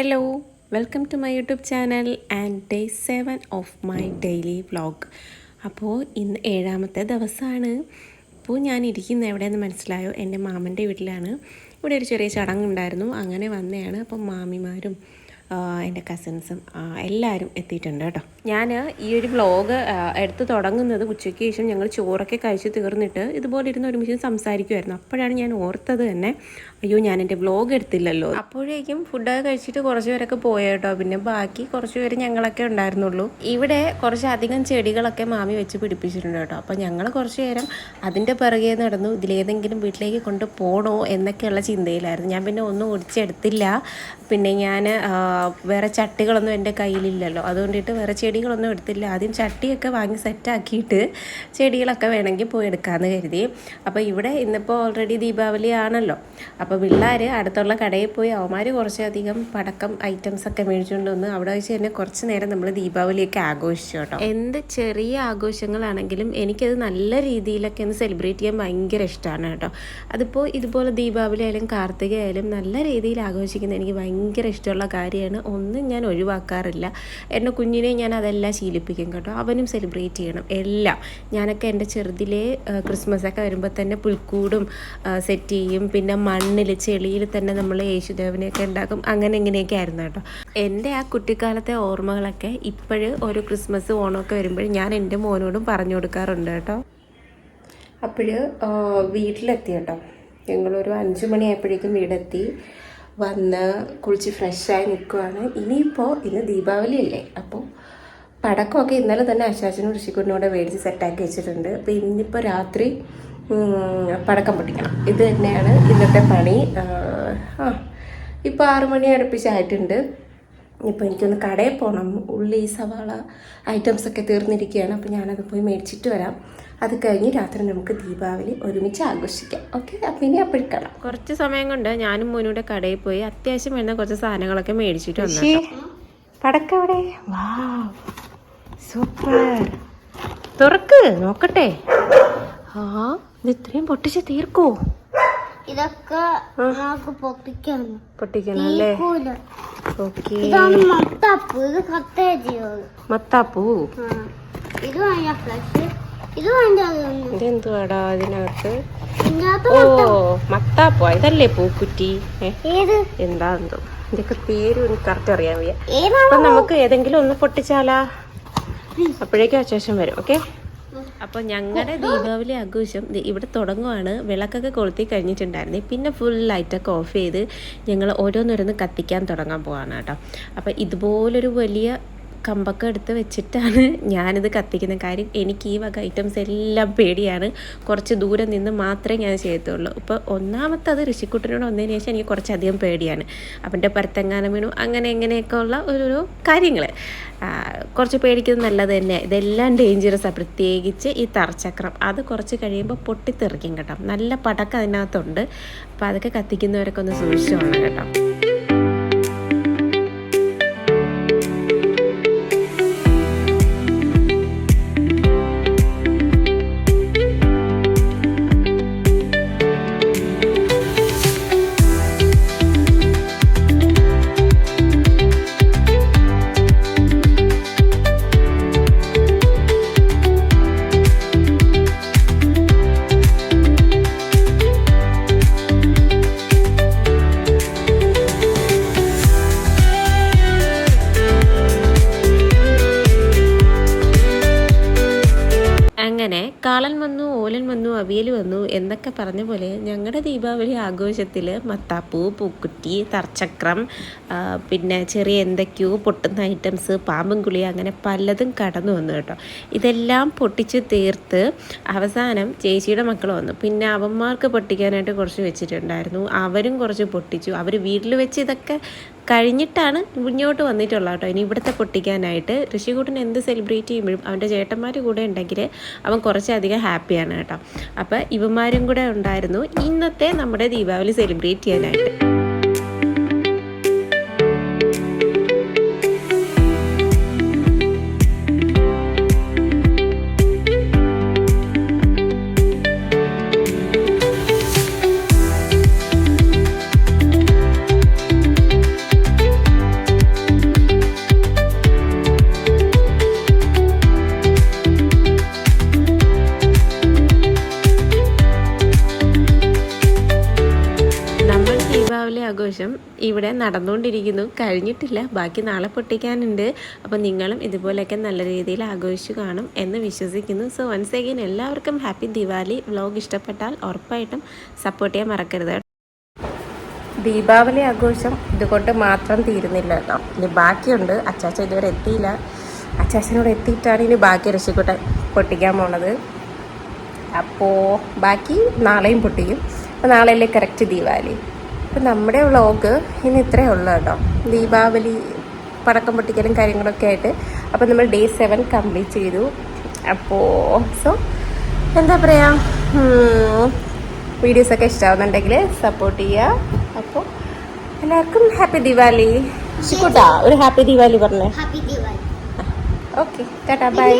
Hello welcome to my YouTube channel and day seven of my daily vlog അപ്പോൾ ഇന്ന് ഏഴാമത്തെ ദിവസമാണ്. അപ്പോൾ ഞാൻ ഇരിക്കുന്ന എവിടെയെന്ന് മനസ്സിലായോ? എന്റെ മാമന്റെ വീട്ടിലാണ്. ഇവിടെ ഒരു ചെറിയ ചടങ്ങുണ്ടായിരുന്നു അങ്ങനെ വന്നതാണ്. അപ്പം മാമിമാരും എന്റെ കസിൻസും എല്ലാവരും എത്തിയിട്ടുണ്ട് കേട്ടോ. ഞാൻ ഈ ഒരു വ്ളോഗ് എടുത്ത് തുടങ്ങുന്നത് ഉച്ചയ്ക്ക് ശേഷം ഞങ്ങൾ ചോറൊക്കെ കഴിച്ച് തീർന്നിട്ട് ഇതുപോലെ ഇരുന്ന് ഒരുമിച്ച് സംസാരിക്കുമായിരുന്നു അപ്പോഴാണ് ഞാൻ ഓർത്തത് തന്നെ അയ്യോ ഞാൻ എന്റെ വ്ളോഗ് എടുത്തില്ലല്ലോ. അപ്പോഴേക്കും ഫുഡൊക്കെ കഴിച്ചിട്ട് കുറച്ച് പേരൊക്കെ പോയ കേട്ടോ. പിന്നെ ബാക്കി കുറച്ച് പേര് ഞങ്ങളൊക്കെ ഉണ്ടായിരുന്നുള്ളൂ. ഇവിടെ കുറച്ചധികം ചെടികളൊക്കെ മാമി വെച്ച് പിടിപ്പിച്ചിട്ടുണ്ട് കേട്ടോ. അപ്പോൾ ഞങ്ങൾ കുറച്ച് നേരം അതിന്റെ പിറകെ നടന്നു ഇതിലേതെങ്കിലും വീട്ടിലേക്ക് കൊണ്ട് പോകണോ എന്നൊക്കെയുള്ള ചിന്തയിലായിരുന്നു. ഞാൻ പിന്നെ ഒന്നും ഒടിച്ചെടുത്തില്ല. പിന്നെ ഞാൻ വേറെ ചട്ടികളൊന്നും എന്റെ കയ്യിലില്ലല്ലോ. അതുകൊണ്ടിട്ട് വേറെ ചെടികളൊന്നും എടുത്തില്ല. ആദ്യം ചട്ടിയൊക്കെ വാങ്ങി സെറ്റാക്കിയിട്ട് ചെടികളൊക്കെ വേണമെങ്കിൽ പോയി എടുക്കാമെന്ന് കരുതി. അപ്പോൾ ഇവിടെ ഇന്നിപ്പോൾ ഓൾറെഡി ദീപാവലി ആണല്ലോ അപ്പോൾ പിള്ളേർ അടുത്തുള്ള കടയിൽ പോയി അവന്മാർ കുറച്ചധികം പടക്കം ഐറ്റംസ് ഒക്കെ മേടിച്ചുകൊണ്ട് വന്ന് അവിടെ വെച്ച് തന്നെ കുറച്ച് നേരം നമ്മൾ ദീപാവലിയൊക്കെ ആഘോഷിച്ചു കേട്ടോ. എന്ത് ചെറിയ ആഘോഷങ്ങളാണെങ്കിലും എനിക്കത് നല്ല രീതിയിലൊക്കെ ഒന്ന് സെലിബ്രേറ്റ് ചെയ്യാൻ ഭയങ്കര ഇഷ്ടമാണ് കേട്ടോ. അതിപ്പോൾ ഇതുപോലെ ദീപാവലി ആയാലും കാർത്തിക ആയാലും നല്ല രീതിയിൽ ആഘോഷിക്കുന്നത് എനിക്ക് ഭയങ്കര ഇഷ്ടമുള്ള കാര്യമാണ്. ഒന്നും ഞാൻ ഒഴിവാക്കാറില്ല. എന്റെ കുഞ്ഞിനെ ഞാൻ അതെല്ലാം ശീലിപ്പിക്കും കേട്ടോ. അവനും സെലിബ്രേറ്റ് ചെയ്യണം. എല്ലാം. ഞാനൊക്കെ എന്റെ ചെറുതിലെ ക്രിസ്മസ് ഒക്കെ വരുമ്പോൾ തന്നെ പുൽക്കൂടും സെറ്റ് ചെയ്യും. പിന്നെ മണ്ണിൽ ചെളിയിൽ തന്നെ നമ്മൾ യേശുദേവനെയൊക്കെ ഉണ്ടാക്കും. അങ്ങനെ ഇങ്ങനെയൊക്കെ ആയിരുന്നു കേട്ടോ. എന്റെ ആ കുട്ടിക്കാലത്തെ ഓർമ്മകളൊക്കെ ഇപ്പോഴും ഓരോ ക്രിസ്മസ് ഓണമൊക്കെ വരുമ്പോൾ ഞാൻ എന്റെ മോനോടും പറഞ്ഞു കൊടുക്കാറുണ്ട് കേട്ടോ. അപ്പോൾ വീട്ടിലെത്തി കേട്ടോ. ഞങ്ങളൊരു അഞ്ച് മണിയായപ്പോഴേക്കും വീടെത്തി. വന്ന് കുളിച്ച് ഫ്രഷായി നിൽക്കുവാണ്. ഇനിയിപ്പോൾ ഇന്ന് ദീപാവലി അല്ലേ? അപ്പോൾ പടക്കമൊക്കെ ഇന്നലെ തന്നെ അശാച്ചനും കൂടെ മേടിച്ച് സെറ്റാക്കി വെച്ചിട്ടുണ്ട്. അപ്പോൾ ഇന്നിപ്പോൾ രാത്രി പടക്കം പൊട്ടിക്കണം. ഇത് തന്നെയാണ് ഇന്നത്തെ പണി. ആ, ഇപ്പോൾ ആറു മണി അടുപ്പിച്ചായിട്ടുണ്ട്. ഇപ്പോൾ എനിക്കൊന്ന് കടയിൽ പോകണം ഉള്ളി സവാള ഐറ്റംസ് ഒക്കെ തീർന്നിരിക്കുകയാണ്. അപ്പോൾ ഞാനത് പോയി മേടിച്ചിട്ട് വരാം. അത് കഴിഞ്ഞ് രാത്രി നമുക്ക് ദീപാവലി ഒരുമിച്ച് ആഘോഷിക്കാം. ഓക്കെ അപ്പം ഇനി അപ്പോഴും കാണാം. കുറച്ച് സമയം കൊണ്ട് ഞാനും മോനൂടെ കടയിൽ പോയി അത്യാവശ്യം വേണ്ട കുറച്ച് സാധനങ്ങളൊക്കെ മേടിച്ചിട്ട് വന്നു പടക്കവിടെ വാ സൂപ്പർ തുറക്ക് നോക്കട്ടെ. ആ ഇത് ഇത്രയും പൊട്ടിച്ച് തീർക്കോ. ഇതൊക്കെ നമുക്ക് പൊട്ടിക്കണം. പൊട്ടിക്കണം അല്ലേ? മത്താപ്പ്. ഇത് കത്തേ ചെയ്യുള്ളൂ മത്താപ്പൂ? ഇത് വേണ്ട ഫ്ലഷ്. ഇത് വേണ്ട അതൊന്നും ഇതെന്തുവാടാ ഇതിനകത്ത് ഇതിനകത്ത് ഓ മത്താപ്പോ. ഇതല്ലേ പൂക്കുറ്റി? എന്താ എന്തോ ഇതൊക്കെ പേരും എനിക്ക് കറക്റ്റ് അറിയാൻ വയ്യ. അപ്പൊ നമുക്ക് ഏതെങ്കിലും ഒന്ന് പൊട്ടിച്ചാലാ. അപ്പോഴേക്കും അശേഷം വരും. ഓക്കെ? അപ്പോൾ ഞങ്ങളുടെ ദീപാവലി ആഘോഷം ഇവിടെ തുടങ്ങുവാണ്. വിളക്കൊക്കെ കൊളുത്തി കഴിഞ്ഞിട്ടുണ്ടായിരുന്നു. പിന്നെ ഫുൾ ലൈറ്റൊക്കെ ഓഫ് ചെയ്ത് ഞങ്ങൾ ഓരോന്നോരോന്ന് കത്തിക്കാൻ തുടങ്ങാൻ പോവാണ് കേട്ടോ. അപ്പോൾ ഇതുപോലൊരു വലിയ കമ്പൊക്കെ എടുത്ത് വെച്ചിട്ടാണ് ഞാനിത് കത്തിക്കുന്ന കാര്യം. എനിക്ക് ഈ വക ഐറ്റംസ് എല്ലാം പേടിയാണ്. കുറച്ച് ദൂരെ നിന്ന് മാത്രമേ ഞാൻ ചെയ്യത്തുള്ളൂ. ഇപ്പോൾ ഒന്നാമത്തെ അത് ഋഷിക്കുട്ടനോട് വന്നതിന് ശേഷം എനിക്ക് കുറച്ചധികം പേടിയാണ്. അവന്റെ പരത്തങ്ങാനം വീണു. അങ്ങനെ എങ്ങനെയൊക്കെ ഉള്ള ഓരോരോ കാര്യങ്ങൾ കുറച്ച് പേടിക്കുന്നത് നല്ലത് തന്നെ. ഇതെല്ലാം ഡേഞ്ചറസാണ് പ്രത്യേകിച്ച് ഈ തറച്ചക്രം. അത് കുറച്ച് കഴിയുമ്പോൾ പൊട്ടിത്തെറിക്കും കേട്ടോ. നല്ല പടക്കം അതിനകത്തുണ്ട്. അപ്പോൾ അതൊക്കെ കത്തിക്കുന്നവരൊക്കെ ഒന്ന് സൂക്ഷിച്ചു വേണം കേട്ടോ. കാളൻ വന്നു ഓലൻ വന്നു അവിയൽ വന്നു എന്നൊക്കെ പറഞ്ഞ പോലെ ഞങ്ങളുടെ ദീപാവലി ആഘോഷത്തിൽ മത്താപ്പൂ പൂക്കുറ്റി തർച്ചക്രം പിന്നെ ചെറിയ എന്തൊക്കെയോ പൊട്ടുന്ന ഐറ്റംസ് പാമ്പും കുളി അങ്ങനെ പലതും കടന്നു വന്നു കേട്ടോ. ഇതെല്ലാം പൊട്ടിച്ച് തീർത്ത് അവസാനം ചേച്ചിയുടെ മക്കൾ വന്നു. പിന്നെ അവന്മാർക്ക് പൊട്ടിക്കാനായിട്ട് കുറച്ച് വെച്ചിട്ടുണ്ടായിരുന്നു. അവരും കുറച്ച് പൊട്ടിച്ചു. അവർ വീട്ടിൽ വെച്ച് ഇതൊക്കെ കഴിഞ്ഞിട്ടാണ് മുന്നോട്ട് വന്നിട്ടുള്ളത് കേട്ടോ. ഇനി ഇവിടുത്തെ പൊട്ടിക്കാനായിട്ട് ഋഷികൂട്ടൻ എന്ത് സെലിബ്രേറ്റ് ചെയ്യുമ്പോഴും അവന്റെ ചേട്ടന്മാർ കൂടെ ഉണ്ടെങ്കിൽ അവൻ കുറച്ചധികം ഹാപ്പിയാണ് കേട്ടോ. അപ്പോൾ ഇവന്മാരും കൂടെ ഉണ്ടായിരുന്നു. ഇന്നത്തെ നമ്മുടെ ദീപാവലി സെലിബ്രേറ്റ് ചെയ്യാനായിട്ട്. ഇവിടെ നടന്നുകൊണ്ടിരിക്കുന്നു. കഴിഞ്ഞിട്ടില്ല. ബാക്കി നാളെ പൊട്ടിക്കാനുണ്ട്. അപ്പോൾ നിങ്ങളും ഇതുപോലെയൊക്കെ നല്ല രീതിയിൽ ആഘോഷിച്ചു കാണും എന്ന് വിശ്വസിക്കുന്നു. സോ വൺസ് അഗൈൻ എല്ലാവർക്കും ഹാപ്പി ദിവാലി വ്ലോഗ് ഇഷ്ടപ്പെട്ടാൽ ഉറപ്പായിട്ടും സപ്പോർട്ട് ചെയ്യാൻ മറക്കരുത്. ദീപാവലി ആഘോഷം ഇതുകൊണ്ട് മാത്രം തീരുന്നില്ല കേട്ടോ. ഇനി ബാക്കിയുണ്ട്. അച്ചാച്ച ഇതുവരെ എത്തിയില്ല. അച്ചാച്ചനോട് എത്തിയിട്ടാണ് ഇനി ബാക്കി രക്ഷിക്കൂട്ട പൊട്ടിക്കാൻ പോണത്. അപ്പോൾ ബാക്കി നാളെയും പൊട്ടിക്കും. അപ്പോൾ നാളെയല്ലേ കറക്റ്റ് ദീപാവലി അപ്പോൾ നമ്മുടെ വ്ളോഗ് ഇന്ന് ഇത്രയേ ഉള്ളൂ കേട്ടോ. ദീപാവലി പടക്കം പൊട്ടിക്കലും കാര്യങ്ങളൊക്കെ ആയിട്ട്. അപ്പോൾ നമ്മൾ ഡേ സെവൻ കംപ്ലീറ്റ് ചെയ്തു. അപ്പോൾ സോ എന്താ പറയുക വീഡിയോസൊക്കെ ഇഷ്ടമാവുന്നുണ്ടെങ്കിൽ സപ്പോർട്ട് ചെയ്യുക. അപ്പോൾ എല്ലാവർക്കും ഹാപ്പി ദിവാലി ശിക്കൂട്ടാ ഒരു ഹാപ്പി ദിവാലി പറഞ്ഞേ. Okay tata bye